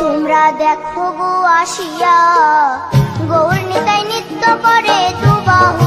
তোমরা দেখো গো আসিয়া গৌর নিতাই নৃত্য করে দুবাহু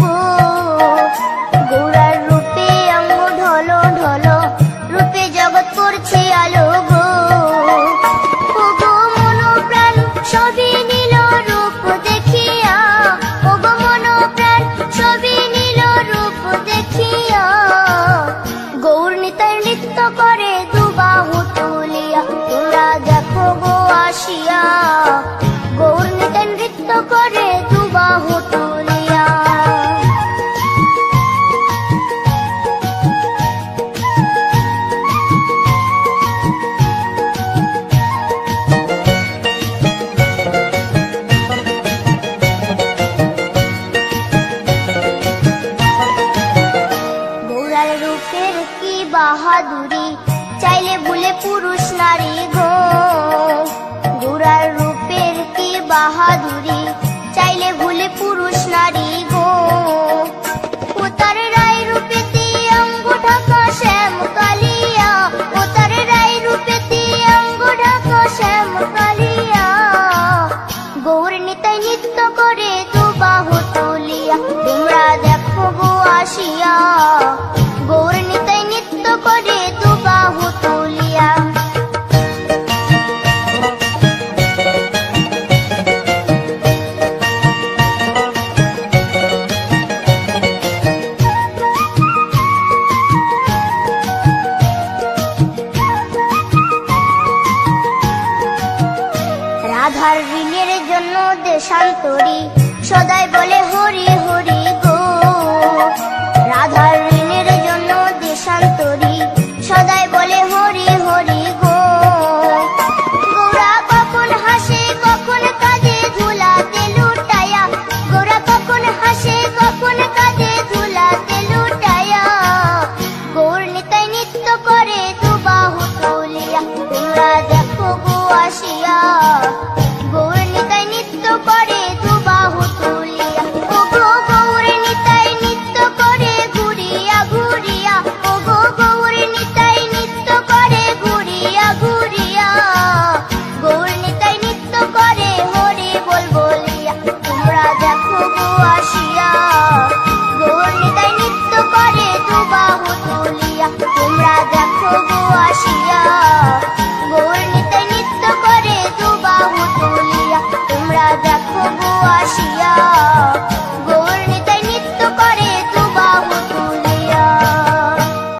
বাহাদুরি চাইলে ভুলে পুরুষ নারী গো। গোড়ার রূপের কি বাহাদুরি, চাইলে ভুলে পুরুষ নারী গো। ও রায় রায় গৌর করে বাহু আসিয়া। আর ঋণের জন্য দেশান্তরী সদাই বলে দেখো গো আসিয়া। গৌর